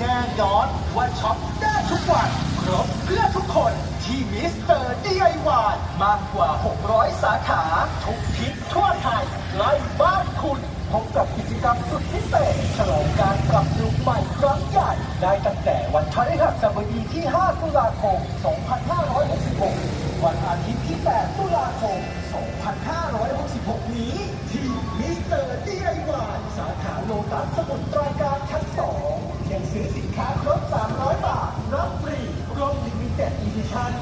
แน่นอนว่าช็อปได้ทุกวันครบเพื่อทุกคนที่มิสเตอร์ DIY มากกว่า 600 สาขา ทุกทิศทั่วไทยใกล้บ้านคุณพบกับกิจกรรมสุดพิเศษฉลองการปรับปรุงใหม่ครั้งใหญ่ ได้ตั้งแต่วันพฤหัสบดีที่ 5 ตุลาคม 2566 วันอาทิตย์ที่ 8 ตุลาคม 2566 นี้ ที่มิสเตอร์ DIY สาขาโลตัสสมุทรปราการ ซื้อสินค้าครบ 300 บาท รับฟรีรวมลิมิเต็ดอีดิชั่น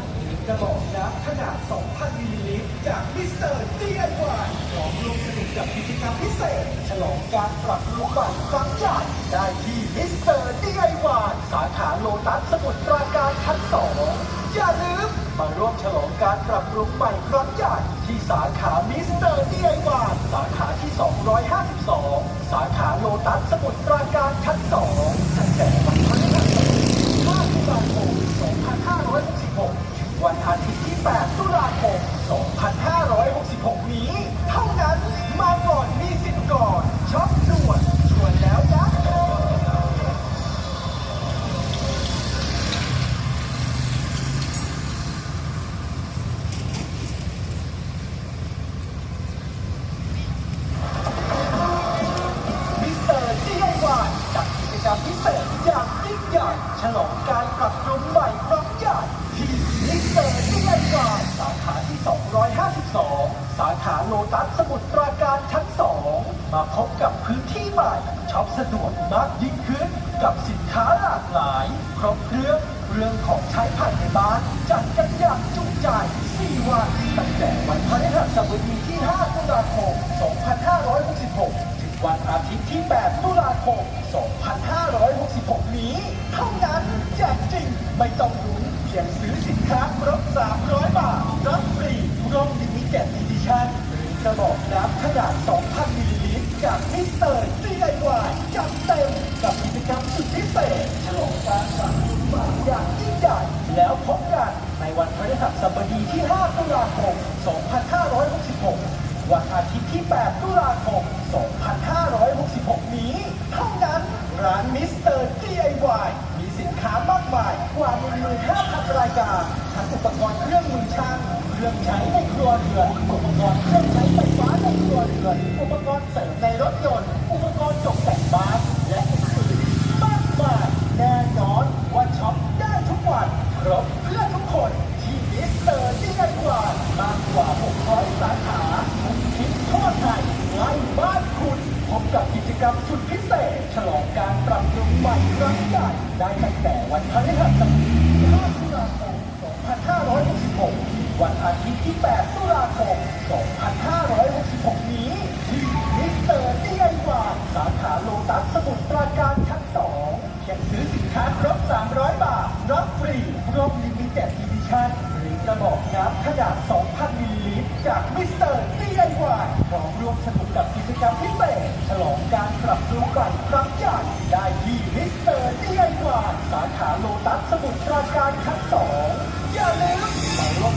กระบอกน้ำขนาด 2,000 มิลลิลิตร จากมิสเตอร์ DIY พร้อมร่วมสนุกกับกิจกรรมพิเศษ ฉลองการปรับปรุงใหม่ครั้งใหญ่ได้ที่มิสเตอร์ DIY สาขาโลตัสสมุทรปราการชั้น2อย่าลืมมาร่วมฉลองการปรับปรุงใหม่ครั้งใหญ่ที่สาขามิสเตอร์ DIY สาขาที่ 252 สาขาโลตัสสมุทรปราการชั้น2 ยิ่งใหญ่ฉลองการปรับปรุงใหม่ครั้งใหญ่ที่มิสเตอร์ DIY สาขาที่ 252 สาขาโลตัสสมุทรปราการชั้น 2 มาพบกับพื้นที่ใหม่ช็อปสะดวกมากยิ่งขึ้น กับสินค้าหลากหลาย ครบเครื่องเรื่องของใช้ภายในบ้าน จัดกันอย่างจุใจ 4 วัน ตั้งแต่วันพฤหัสบดีที่ 5 ตุลาคม 2566 ถึงวันอาทิตย์ที่ 8 ตุลาคม 2566 นี้เท่านั้ แจกจริง ไม่ต้องลุ้นเพียงซื้อสินค้าครบ 300 บาท รับฟรีร่มลิมิเต็ดอีดิชั่นหรือกระบอกน้ำขนาด 2,000 มิลลิลิตรจากมิสเตอร์ DIY จัดเต็มกับกิจกรรมสุดพิเศษฉลองการสั่งคุณบาอย่างยิ่งใหญ่แล้วพบกันในวันพฤหัสบดีที่ 5 ตุลาคม 2566 วันอาทิตย์ที่ 8 ตุลาคม 2566 นี้ เท่านั้นร้านมิสเตอร์ ค้ามากมายกว่า15,000รายการทั้งอุปกรณ์เครื่องมือช่างเครื่องใช้ในครัวเรือนอุปกรณ์เครื่องใช้ไฟฟ้าในครัวเรือนอุปกรณ์เสริมในรถยนต์ อุปกรณ์ตกแต่งบ้านและอื่นๆมากมายแน่นอนว่าช็อปได้ทุกวันครบเพื่อทุกคนที่มิสเตอร์ DIY มากกว่า600สาขาทุกทิศทั่วไทย กับกิจกรรมสุดพิเศษ ฉลองการปรับปรุงใหม่ครั้งใหญ่ได้ตั้งแต่วันพฤหัสบดีที่5ตุลาคม2566วันอาทิตย์ที่ 8 ตุลาคม 2566 นี้ ที่มิสเตอร์ DIY สาขาโลตัสสมุทรปราการชั้น2เพียงซื้อสินค้าครบ 300 บาท รับฟรีรวมลิมิเต็ดอีดิชั่นหรือกระบอกน้ำขนาด2 มิสเตอร์ดีไอวายพร้อมร่วมสนุกกับกิจกรรมพิเศษฉลองการปรับปรุงบ้นครั้งใหญ่ได้ที่มิสเตอร์ดีไอวายสาขาโลตัสสมุทรปราการชั้นสองอย่าลืมมาร่วม